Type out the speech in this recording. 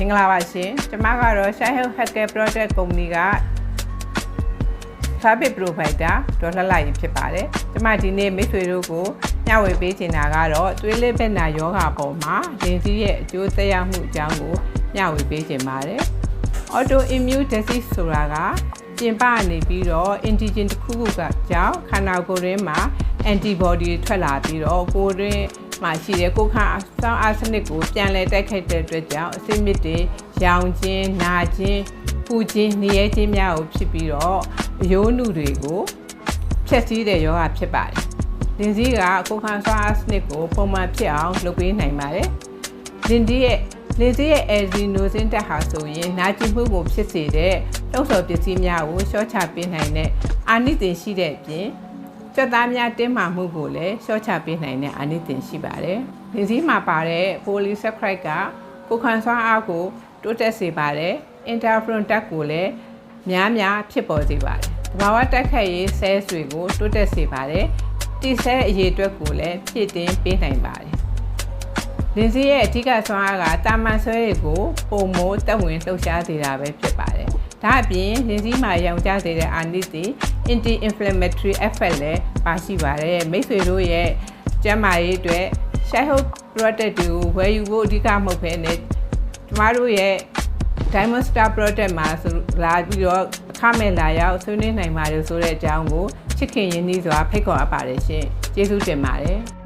င်္ဂလာပါရှင်ကျမကတော့ Shai Health Healthcare Project Company က Service Provider ဒေါ်လှလှရင်ဖြစ်ပါတယ်ကျမဒီနေ့မိတ်ဆွေတို့ကိုညှဝေပေးချင်တာကတော့သွေးလစ်ဘက်နာယောဂါပေါ်မှာလင်စည်းရဲ့အကျိုးသက်ရောက်မှုအကြောင်းကိုညှဝေပေးချင်ပါတယ် Autoimmune disease ဆိုတာကပြင်ပကနေပြီးတော့ antigen တစ်ခုခုကကြောင့်ခန္ဓာကိုယ်ရင်းမှာ antibody ထွက်လာပြီးတော့ကိုယ်ရင်း မှာရှိတဲ့ကိုယ်ခါစောင်းအားစနစ်ကိုပြန်လည်တိုက်ခိုက်တဲ့အတွက်ကြောင့်အစိမ့်မြစ်တွေရောင်ခြင်းနာခြင်းပူခြင်းနေရဲခြင်းများကိုဖြစ်ပြီးတော့အယိုးနုတွေကိုဖျက်ဆီးတဲ့ယောဂဖြစ်ပါတယ်။လင်စည်းကကိုယ်ခါစောင်းအားစနစ်ကိုပုံမှန်ဖြစ်အောင်လုပ်ပေးနိုင်ပါတယ်။လင်ဒီရဲ့လေစည်းရဲ့ adenosine တက်ဟာဆိုရင်နာကျင်မှုကိုဖြစ်စေတဲ့လှုပ်ဆော်ပစ္စည်းများကိုရှော့ချပေးနိုင်တဲ့အာနိသင်ရှိတဲ့အပြင် စက်သားများတင်းမာမှုကိုလည်းရှော့ချပေးနိုင်တဲ့အာနိသင်ရှိပါတယ်။လေစည်းမှာပါတဲ့ polysaccharide ကကိုယ်ခံစွမ်းအားကိုတိုးတက်စေပါတယ်။ interferon ဓာတ်ကိုလည်းများများဖြစ်ပေါ်စေပါတယ်။သဘာဝတိုက်ခိုက်ရေး cells တွေကိုတိုးတက်စေပါတယ်။ T cell အရေအတွက်ကိုလည်းဖြည့်တင်းပေးနိုင်ပါတယ်။လင်စီရဲ့အဓိကဆွမ်းအားကတာမန်ဆွဲတွေကိုပုံမိုးတက်ဝင်လှုပ်ရှားစေတာပဲဖြစ်ပါတယ်။ ဒါအပြင်လင်စီမှာရောင်ကျစေတဲ့အာနိသီ anti inflammatory effect လည်းပါရှိပါတယ်။မိတ်ဆွေတို့ရဲ့ကျန်းမာရေးအတွက် Shai Health product တွေကိုဝယ်ယူဖို့အဓိကမဟုတ်ဘဲနဲ့ကျမတို့ရဲ့ Diamond Star product မှာဆိုလာပြီးတော့အခမဲ့လာရောက်ဆွေးနွေးနိုင်ပါတယ်ဆိုတဲ့အကြောင်းကိုချစ်ခင်ရင်းနှီးစွာဖိတ်ခေါ်အပ်ပါတယ်ရှင်။ကျေးဇူးတင်ပါတယ်။